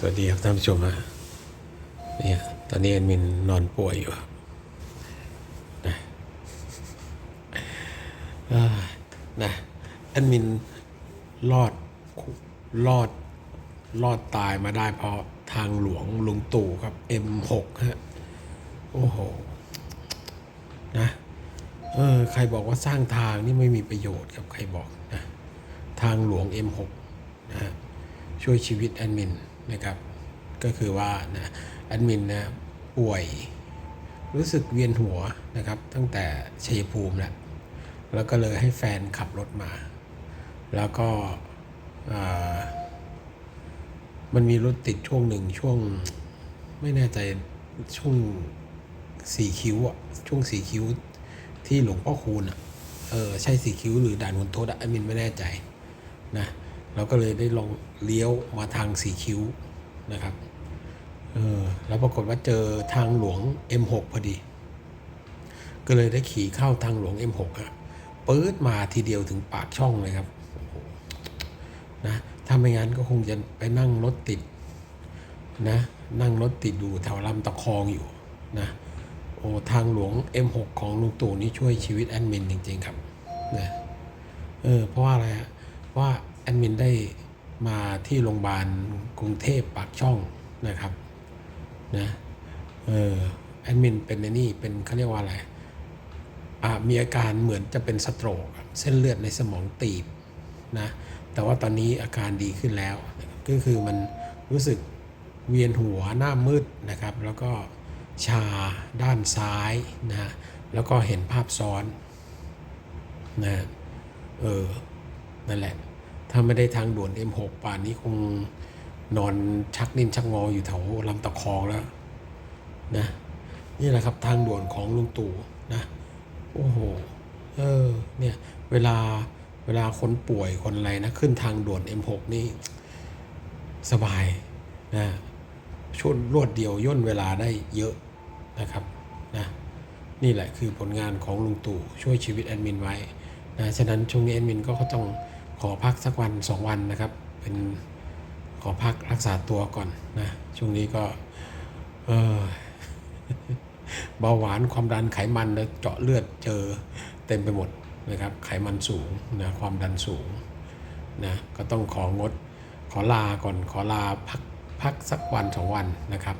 สวัสดีครับท่านผู้ชมฮะเนี่ยตอนนี้แอดมินนอนป่วยอยู่ครับนะนะแอดมินรอดรอดรอดตายมาได้เพราะทางหลวงลุงตู่ครับ M6 ฮะ โอ้โห นะเออใครบอกว่าสร้างทางนี่ไม่มีประโยชน์ครับใครบอกนะ ทางหลวง M6 นะฮะช่วยชีวิตแอดมิน นะครับก็คือว่านะแอดมินนะป่วยรู้สึกเวียนหัวนะครับตั้งแต่ชัยภูมิแล้วแล้วก็เลยให้แฟนขับรถมา แล้วก็มันมีรถติดช่วงหนึ่งช่วงไม่แน่ใจช่วงสี่คิ้วอะช่วงสี่คิ้วที่หลวงพ่อคูณอะเออใช่สี่คิ้วหรือด่านหุนทดอะแอดมินไม่แน่ใจนะ เราก็เลยได้ลองเลี้ยวมาทางสีคิ้วนะครับเออแล้วปรากฏว่าเจอทางหลวง M6 พอดี ก็เลยได้ขี่เข้าทางหลวง M6 ฮะปื๊ดมาทีเดียวถึงปากช่องเลยครับนะถ้าไม่งั้นก็คงจะไปนั่งรถติดนะนั่งรถติดอยู่แถวลำตะคองอยู่นะโอ้ทางหลวง M6 ของลุงตู่นี่ช่วยชีวิตแอดมินจริงๆครับนะเออเพราะว่าอะไรฮะว่า แอดมินได้มาที่โรงพยาบาลกรุงเทพปากช่องนะครับนะเออแอดมินเป็นในนี่เป็นเขาเรียกว่าอะไรอ่ามีอาการเหมือนจะเป็นสโตรกเส้นเลือดในสมองตีบนะแต่ว่าตอนนี้อาการดีขึ้นแล้ว ก็คือมันรู้สึกเวียนหัวหน้ามืดนะครับ แล้วก็ชาด้านซ้ายนะแล้วก็เห็นภาพซ้อนนะเออ นั่นแหละ ถ้าไม่ได้ทางด่วน M6 ป่านนี้คงนอนชักนิ่นชักงออยู่แถวลำตะคองแล้วนะนี่แหละครับทางด่วนของลุงตู่นะโอ้โหเออเนี่ยเวลาเวลาคนป่วยคนอะไรนะขึ้นทางด่วน M6 นี่ สบายนะช่วงรวดเดียวย่นเวลาได้เยอะนะครับนะนี่แหละคือผลงานของลุงตู่ช่วยชีวิตแอดมินไว้นะฉะนั้นช่วงนี้แอดมินก็ต้อง ขอพักสักวันสองวันนะครับ เป็นขอพักรักษาตัวก่อนนะ ช่วงนี้ก็เออเบาหวานความดันไขมันแล้วเจาะเลือดเจอเต็มไปหมดนะครับ ไขมันสูงนะความดันสูงนะก็ต้องของด ขอลาก่อนขอลาพักพักสักวันสองวันนะครับ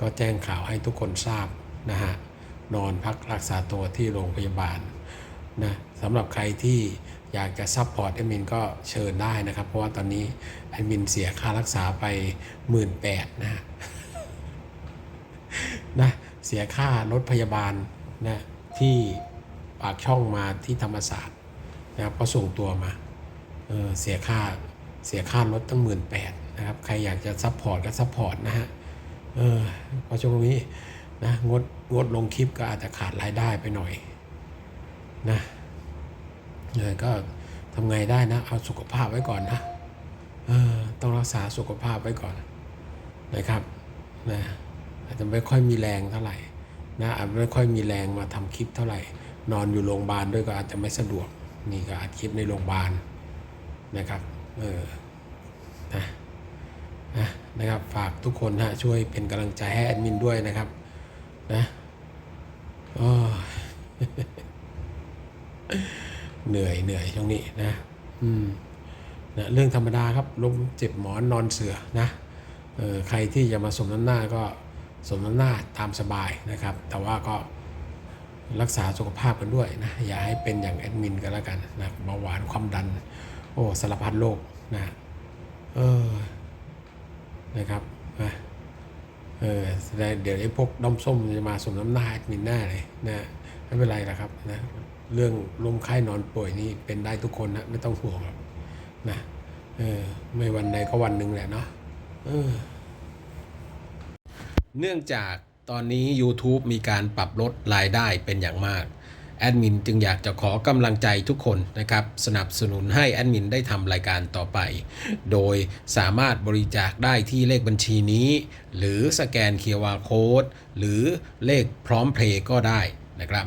ก็แจ้งข่าวให้ทุกคนทราบนะฮะนอนพักรักษาตัวที่โรงพยาบาลนะสำหรับใครที่ อยากจะซัพพอร์ตแอดมินก็เชิญได้นะครับ เพราะว่าตอนนี้แอดมินเสียค่ารักษาไป 1 8ื่นนะฮะนะเสียค่ารถพยาบาลนะที่ปากช่องมาที่ธรรมศาสตร์นะครับก็ส่งตัวมาเออเสียค่าเสียค่ารถตั้งหมื่นแปดนะครับใครอยากจะซัพพอร์ตก็ซัพพอร์ตนะฮะเออพราะช่วงนี้นะงดงดลงคลิปก็อาจจะขาดรายได้ไปหน่อยนะ ก็ทำไงได้นะ เอาสุขภาพไว้ก่อนนะต้องรักษาสุขภาพไว้ก่อนนะครับนะอาจจะไม่ค่อยมีแรงเท่าไหร่นะอาจไม่ค่อยมีแรงมาทำคลิปเท่าไหร่ นอนอยู่โรงพยาบาลด้วยก็อาจจะไม่สะดวกนี่ก็อัดคลิปในโรงพยาบาลนะครับเออนะนะนะครับฝากทุกคนนะช่วยเป็นกำลังใจให้แอดมินด้วยนะครับนะโอ้ย เหนื่อยเหนื่อยช่วงนี้นะ อืมนะเรื่องธรรมดาครับล้มเจ็บหมอนนอนเสือนะเออใครที่จะมาสมน้ำหน้าก็สมน้ำหน้าตามสบายนะครับ แต่ว่าก็รักษาสุขภาพกันด้วยนะ อย่าให้เป็นอย่างแอดมินกันแล้วกันนะเบาหวานความดัน โอ้สารพัดโรคนะเออนะครับนะเออเดี๋ยวไอ้พวกด้อมส้มจะมาสมน้ำหน้าแอดมินหน้าเลยนะ ไม่เป็นไรหรอกครับนะเรื่องลมไข้นอนป่วยนี่เป็นได้ทุกคนนะไม่ต้องห่วงหรอกนะเออไม่วันใดก็วันหนึ่งแหละเนาะเนื่องจากตอนนี้ YouTube มีการปรับลดรายได้เป็นอย่างมากแอดมินจึงอยากจะขอกำลังใจทุกคนนะครับ สนับสนุนให้แอดมินได้ทำรายการต่อไป โดยสามารถบริจาคได้ที่เลขบัญชีนี้ หรือสแกน QR Code หรือเลขพร้อมเพลย์ก็ได้นะครับ